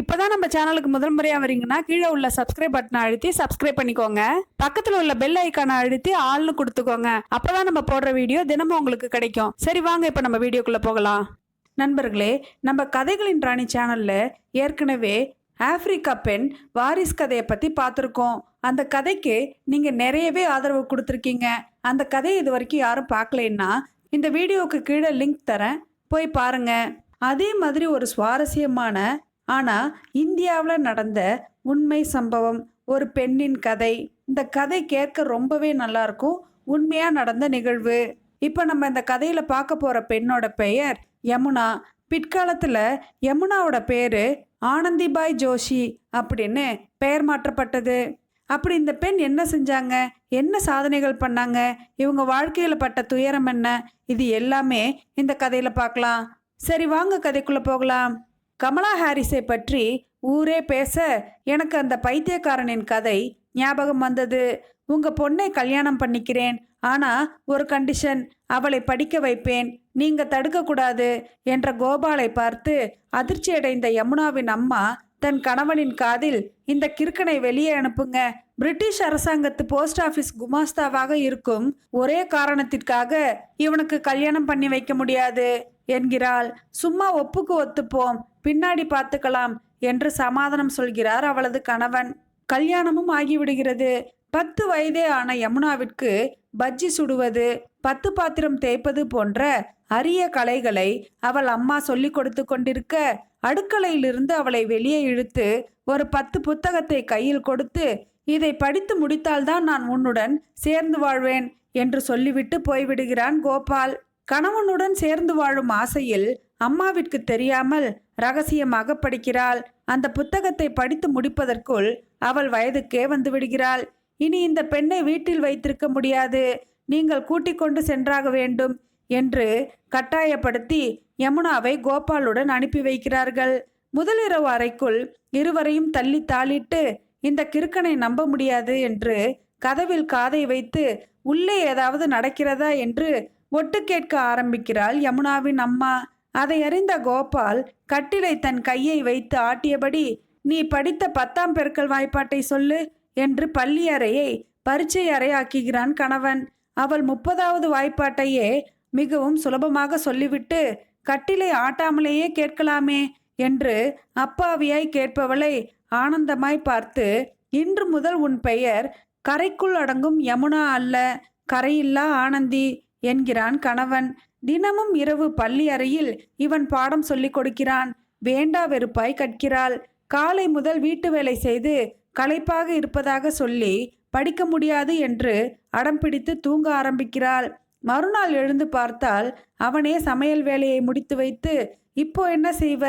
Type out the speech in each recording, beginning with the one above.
இப்போதான் நம்ம சேனலுக்கு முதல் முறையாக வரீங்கன்னா கீழே உள்ள சப்ஸ்கிரைப் பட்டனை அழுத்தி சப்ஸ்கிரைப் பண்ணிக்கோங்க. பக்கத்தில் உள்ள பெல் ஐக்கானை அழுத்தி ஆள்னு கொடுத்துக்கோங்க. அப்போதான் நம்ம போடுற வீடியோ தினமும் உங்களுக்கு கிடைக்கும். சரி வாங்க இப்போ நம்ம வீடியோக்குள்ளே போகலாம். நண்பர்களே நம்ம கதைகளின் ராணி சேனலில் ஏற்கனவே ஆப்பிரிக்கா பெண் வாரிஸ் கதையை பற்றி பார்த்துருக்கோம். அந்த கதைக்கு நீங்கள் நிறையவே ஆதரவு கொடுத்துருக்கீங்க. அந்த கதையை இது வரைக்கும் யாரும் பார்க்கலைன்னா இந்த வீடியோவுக்கு கீழே லிங்க் தரேன். போய் பாருங்கள் அதே மாதிரி ஒரு சுவாரஸ்யமான ஆனால் இந்தியாவில் நடந்த உண்மை சம்பவம் ஒரு பெண்ணின் கதை இந்த கதை கேட்க ரொம்பவே நல்லாயிருக்கும் உண்மையாக நடந்த நிகழ்வு. இப்போ நம்ம இந்த கதையில் பார்க்க போகிற பெண்ணோட பெயர் யமுனா. பிற்காலத்தில் யமுனாவோட பேர் ஆனந்திபாய் ஜோஷி அப்படின்னு பெயர் மாற்றப்பட்டது. அப்படி இந்த பெண் என்ன செஞ்சாங்க? என்ன சாதனைகள் பண்ணாங்க? இவங்க வாழ்க்கையில் பட்ட துயரம் என்ன? இது எல்லாமே இந்த கதையில் பார்க்கலாம். சரி வாங்க கதைக்குள்ளே போகலாம். கமலா ஹாரிஸை பற்றி ஊரே பேச எனக்கு அந்த பைத்தியக்காரனின் கதை ஞாபகம் வந்தது. உங்க பொண்ணை கல்யாணம் பண்ணிக்கிறேன். ஆனா ஒரு கண்டிஷன் அவளை படிக்க வைப்பேன். நீங்க தடுக்கக்கூடாது என்ற கோபாலை பார்த்து அதிர்ச்சியடைந்த யமுனாவின் அம்மா தன் கணவனின் காதில் இந்த கிறுக்கனை வெளியே அனுப்புங்க. பிரிட்டிஷ் அரசாங்கத்து போஸ்ட் ஆஃபீஸ் குமாஸ்தாவாக இருக்கும் ஒரே காரணத்திற்காக இவனுக்கு கல்யாணம் பண்ணி வைக்க முடியாது. என்கிறாள். சும்மா ஒப்புக்கு ஒத்துப்போம். பின்னாடி பார்த்துக்கலாம் என்று சமாதானம் சொல்கிறார் அவளது கணவன். கல்யாணமும் ஆகிவிடுகிறது. பத்து வயதே ஆன யமுனாவிற்கு பஜ்ஜி சுடுவது பத்து பாத்திரம் தேய்ப்பது போன்ற அரிய கலைகளை அவள் அம்மா சொல்லிக் கொடுத்து கொண்டிருக்க அடுக்கலையிலிருந்து அவளை வெளியே இழுத்து ஒரு பத்து புத்தகத்தை கையில் கொடுத்து இதை படித்து முடித்தால்தான் நான் உன்னுடன் சேர்ந்து வாழ்வேன் என்று சொல்லிவிட்டு போய்விடுகிறான் கோபால். கணவனுடன் சேர்ந்து வாழும் ஆசையில் அம்மாவிற்கு தெரியாமல் ரகசியமாக படிக்கிறாள். அந்த புத்தகத்தை படித்து முடிப்பதற்குள் அவள் வயதுக்கே வந்து விடுகிறாள். இனி இந்த பெண்ணை வீட்டில் வைத்திருக்க முடியாது. நீங்கள் கூட்டிக் கொண்டு சென்றாக வேண்டும் என்று கட்டாயப்படுத்தி யமுனாவை கோபாலுடன் அனுப்பி வைக்கிறார்கள். முதலிரவு அறைக்குள் இருவரையும் தள்ளி தாளிட்டு இந்த கிறுக்கனை நம்ப முடியாது என்று கதவில் காதை வைத்து உள்ளே ஏதாவது நடக்கிறதா? என்று ஒட்டு கேட்க ஆரம்பிக்கிறாள் யமுனாவின் அம்மா. அதை அறிந்த கோபால் கட்டிலை தன் கையை வைத்து ஆட்டியபடி நீ படித்த பத்தாம் பெருக்கல் வாய்ப்பாட்டை சொல்லு என்று பள்ளி அறையை பரீட்சை அறையாக்குகிறான் கணவன். அவள் முப்பதாவது வாய்ப்பாட்டையே மிகவும் சுலபமாக சொல்லிவிட்டு கட்டிலை ஆட்டாமலேயே கேட்கலாமே என்று அப்பாவியாய் கேட்பவளை ஆனந்தமாய் பார்த்து இன்று முதல் உன் பெயர் கரைக்குள் அடங்கும் யமுனா அல்ல கரையில்லா ஆனந்தி. என்கிறான் கணவன். தினமும் இரவு பள்ளி அறையில் இவன் பாடம் சொல்லிக் கொடுக்கிறான். வேண்டா வெறுப்பாய் கற்கிறாள். காலை முதல் வீட்டு வேலை செய்து களைப்பாக இருப்பதாக சொல்லி படிக்க முடியாது என்று அடம் பிடித்து தூங்க ஆரம்பிக்கிறாள். மறுநாள் எழுந்து பார்த்தால் அவனே சமையல் வேலையை முடித்து வைத்து இப்போ என்ன செய்வ?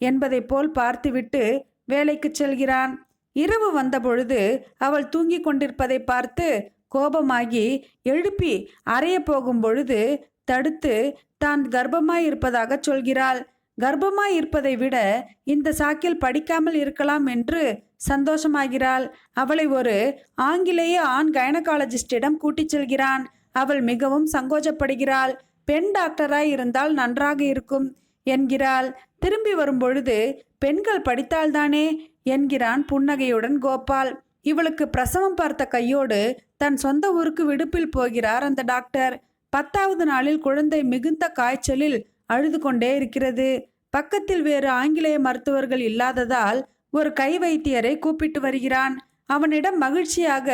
என்பதைப் போல் பார்த்துவிட்டு வேலைக்கு செல்கிறான். இரவு வந்தபொழுது அவள் தூங்கிக் கொண்டிருப்பதை பார்த்து கோபமாகி எழுப்பி அறைய போகும் பொழுது தடுத்து தான் கர்ப்பமாய் இருப்பதாக சொல்கிறாள். கர்ப்பமாய் இருப்பதை விட இந்த சாக்கில் படிக்காமல் இருக்கலாம் என்று சந்தோஷமாகிறாள். அவளை ஒரு ஆங்கிலேய ஆண் கைனகாலஜிஸ்டிடம் கூட்டிச் செல்கிறான். அவள் மிகவும் சங்கோஜப்படுகிறாள். பெண் டாக்டராய் இருந்தால் நன்றாக இருக்கும் என்கிறாள். திரும்பி வரும்பொழுது பெண்கள் படித்தால்தானே என்கிறான் புன்னகையுடன் கோபால். இவளுக்கு பிரசவம் பார்த்த கையோடு தன் சொந்த ஊருக்கு விடுப்பில் போகிறார் அந்த டாக்டர். பத்தாவது நாளில் குழந்தை மிகுந்த காய்ச்சலில் அழுது கொண்டே இருக்கிறது. பக்கத்தில் வேறு ஆங்கிலேய மருத்துவர்கள் இல்லாததால் ஒரு கை வைத்தியரை கூப்பிட்டு வருகிறான். அவனிடம் மகிழ்ச்சியாக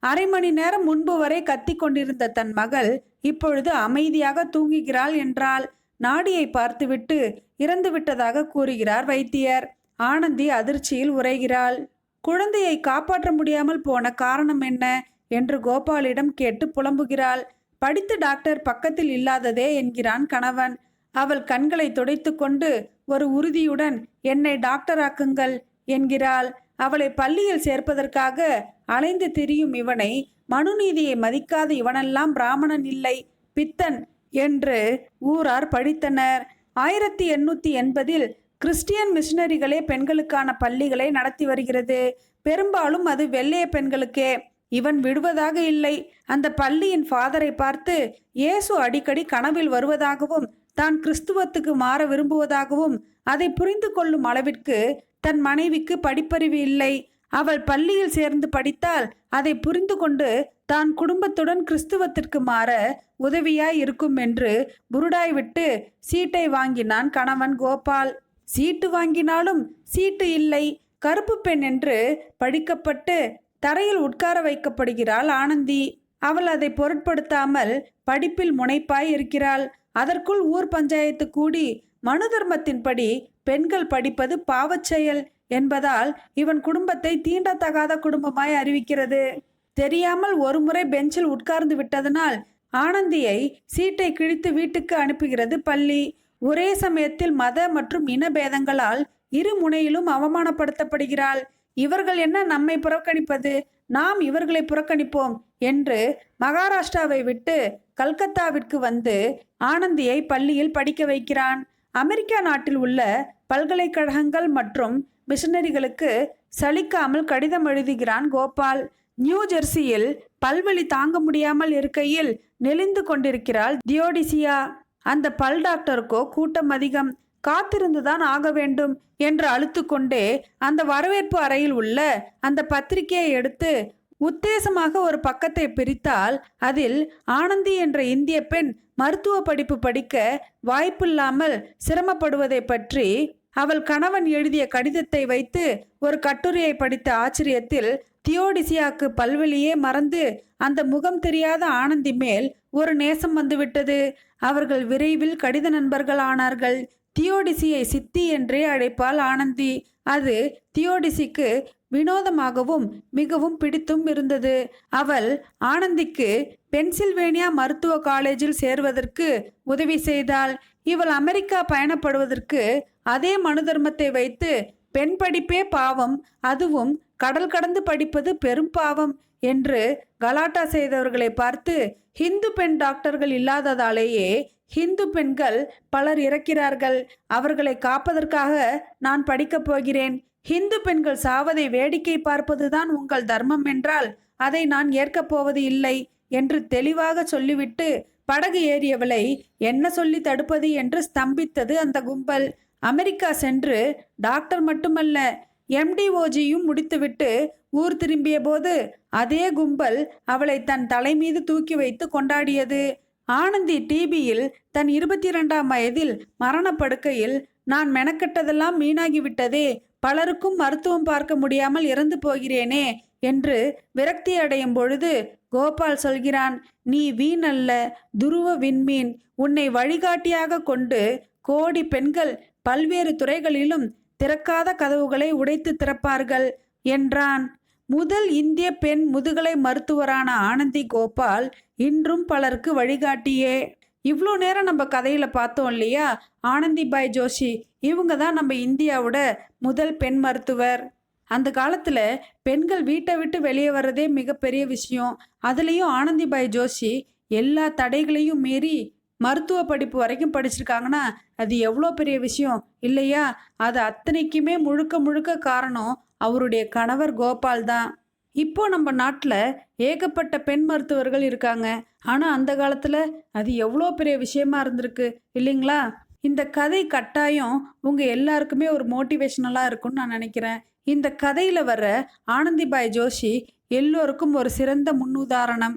அரை மணி நேரம் முன்பு வரை கத்திக் கொண்டிருந்த தன் மகள் இப்பொழுது அமைதியாக தூங்குகிறாள் என்றால் நாடியை பார்த்துவிட்டு இறந்து விட்டதாக கூறுகிறார் வைத்தியர். ஆனந்தி அதிர்ச்சியில் உரைகிறாள் குழந்தையை காப்பாற்ற முடியாமல் போன காரணம் என்ன? என்று கோபாலிடம் கேட்டு புலம்புகிறாள். படித்த டாக்டர் பக்கத்தில் இல்லாததே என்கிறான் கணவன். அவள் கண்களை துடைத்து கொண்டு ஒரு உறுதியுடன் என்னை டாக்டராக்குங்கள் என்கிறாள். அவளை பள்ளியில் சேர்ப்பதற்காக அலைந்து திரியும் இவனை மனுநீதியை மதிக்காத இவனெல்லாம் பிராமணன் இல்லை பித்தன் என்று ஊரார் படித்தனர். ஆயிரத்தி எண்ணூத்தி எண்பதில் கிறிஸ்டியன் மிஷினரிகளே பெண்களுக்கான பள்ளிகளை நடத்தி வருகிறது. பெரும்பாலும் அது வெள்ளைய பெண்களுக்கே. இவன் விடுவதாக இல்லை. அந்த பள்ளியின் ஃபாதரை பார்த்து இயேசு அடிக்கடி கனவில் வருவதாகவும் தான் கிறிஸ்துவத்துக்கு மாற விரும்புவதாகவும் அதை புரிந்து கொள்ளும் அளவிற்கு தன் மனைவிக்கு படிப்பறிவு இல்லை. அவள் பள்ளியில் சேர்ந்து படித்தால் அதை புரிந்து கொண்டு தான் குடும்பத்துடன் கிறிஸ்துவத்திற்கு மாற உதவியாய் இருக்கும் என்று புருடாய் விட்டு சீட்டை வாங்கினான் கணவன் கோபால். சீட்டு வாங்கினாலும் சீட்டு இல்லை. கருப்பு பெண் என்று படிக்கப்பட்டு தரையில் உட்கார வைக்கப்படுகிறாள் ஆனந்தி. அவள் அதை பொருட்படுத்தாமல் படிப்பில் முனைப்பாய் இருக்கிறாள். அதற்குள் ஊர் பஞ்சாயத்து கூடி மனு தர்மத்தின்படி பெண்கள் படிப்பது பாவச் செயல் என்பதால் இவன் குடும்பத்தை தீண்டத்தகாத குடும்பமாய் அறிவிக்கிறது. தெரியாமல் ஒருமுறை பெஞ்சில் உட்கார்ந்து விட்டதனால் ஆனந்தியை சீட்டை கிழித்து வீட்டுக்கு அனுப்புகிறது பள்ளி. ஒரே சமயத்தில் மத மற்றும் இன பேதங்களால் இரு முனையிலும் அவமானப்படுத்தப்படுகிறாள். இவர்கள் என்ன நம்மை புறக்கணிப்பது? நாம் இவர்களை புறக்கணிப்போம் என்று மகாராஷ்டிராவை விட்டு கல்கத்தாவிற்கு வந்து ஆனந்தியை பள்ளியில் படிக்க வைக்கிறான். அமெரிக்கா நாட்டில் உள்ள பல்கலைக்கழகங்கள் மற்றும் மிஷனரிகளுக்கு சலிக்காமல் கடிதம் எழுதுகிறான் கோபால். நியூ ஜெர்சியில் பல்வழி தாங்க முடியாமல் இருக்கையில் நெளிந்து கொண்டிருக்கிறாள் தியோடிசியா. அந்த பல் டாக்டருக்கோ கூட்டம் அதிகம். காத்திருந்துதான் ஆக வேண்டும் என்று அழுத்து கொண்டே அந்த வரவேற்பு அறையில் உள்ள அந்த பத்திரிகையை எடுத்து உத்தேசமாக ஒரு பக்கத்தை பிரித்தால் அதில் ஆனந்தி என்ற இந்திய பெண் மருத்துவ படிப்பு படிக்க வாய்ப்பில்லாமல் சிரமப்படுவதை பற்றி அவள் கணவன் எழுதிய கடிதத்தை வைத்து ஒரு கட்டுரையை படித்த ஆச்சரியத்தில் தியோடிசியாக்கு பல்வெளியே மறந்து அந்த முகம் தெரியாத ஆனந்தி மேல் ஒரு நேசம் வந்துவிட்டது. அவர்கள் விரைவில் கடித நண்பர்கள் ஆனார்கள் தியோடிசியை சித்தி என்றே அழைப்பாள் ஆனந்தி. அது தியோடிசிக்கு வினோதமாகவும் மிகவும் பிடித்தும் இருந்தது. அவள் ஆனந்திக்கு பென்சில்வேனியா மருத்துவ காலேஜில் சேர்வதற்கு உதவி செய்தாள். இவள் அமெரிக்கா பயணப்படுவதற்கு அதே மனு தர்மத்தை வைத்து பெண் படிப்பே பாவம் அதுவும் கடல் கடந்து படிப்பது பெரும் பாவம் என்று கலாட்டா செய்தவர்களை பார்த்து ஹிந்து பெண் டாக்டர்கள் இல்லாததாலேயே ஹிந்து பெண்கள் பலர் இறக்கிறார்கள். அவர்களை காப்பதற்காக நான் படிக்கப் போகிறேன். ஹிந்து பெண்கள் சாவதை வேடிக்கை பார்ப்பதுதான் உங்கள் தர்மம் என்றால் அதை நான் ஏற்கப் போவது இல்லை என்று தெளிவாக சொல்லிவிட்டு படகு ஏறியவளை என்ன சொல்லி தடுப்பது என்று ஸ்தம்பித்தது அந்த கும்பல். அமெரிக்கா சென்று டாக்டர் மட்டுமல்ல எம்டிஓஜியும் முடித்துவிட்டு ஊர் திரும்பிய போது அதே கும்பல் அவளை தன் தலை மீது தூக்கி வைத்து கொண்டாடியது. ஆனந்தி டிபியில் தன் இருபத்தி இரண்டாம் வயதில் மரணப்படுக்கையில் நான் மெனக்கெட்டதெல்லாம் மீனாகிவிட்டதே பலருக்கும் மருத்துவம் பார்க்க முடியாமல் இறந்து போகிறேனே என்று விரக்தி அடையும் பொழுது கோபால் சொல்கிறான் நீ வீண் அல்ல துருவ விண்மீன். உன்னை வழிகாட்டியாக கொண்டு கோடி பெண்கள் பல்வேறு துறைகளிலும் திறக்காத கதவுகளை உடைத்து திறப்பார்கள் என்றான். முதல் இந்திய பெண் முதுகலை மருத்துவரான ஆனந்தி கோபால் இன்றும் பலருக்கு வழிகாட்டியே. இவ்வளோ நேரம் நம்ம கதையில் பார்த்தோம் இல்லையா? ஆனந்தி பாய் ஜோஷி இவங்க தான் நம்ம இந்தியாவோட முதல் பெண் மருத்துவர். அந்த காலத்தில் பெண்கள் வீட்டை விட்டு வெளியே வர்றதே மிகப்பெரிய விஷயம். அதுலேயும் ஆனந்திபாய் ஜோஷி எல்லா தடைகளையும் மீறி மருத்துவ படிப்பு வரைக்கும் படிச்சிருக்காங்கன்னா அது எவ்வளோ பெரிய விஷயம் இல்லையா? அது அத்தனைக்குமே முழுக்க முழுக்க காரணம் அவருடைய கணவர் கோபால் தான். இப்போ நம்ம நாட்டில் ஏகப்பட்ட பெண் மருத்துவர்கள் இருக்காங்க. ஆனால் அந்த காலத்தில் அது எவ்வளோ பெரிய விஷயமா இருந்திருக்கு இல்லைங்களா? இந்த கதை கட்டாயம் உங்கள் எல்லாருக்குமே ஒரு மோட்டிவேஷனலாக இருக்கும்னு நான் நினைக்கிறேன். இந்த கதையில் வர ஆனந்திபாய் ஜோஷி எல்லோருக்கும் ஒரு சிறந்த முன்னுதாரணம்.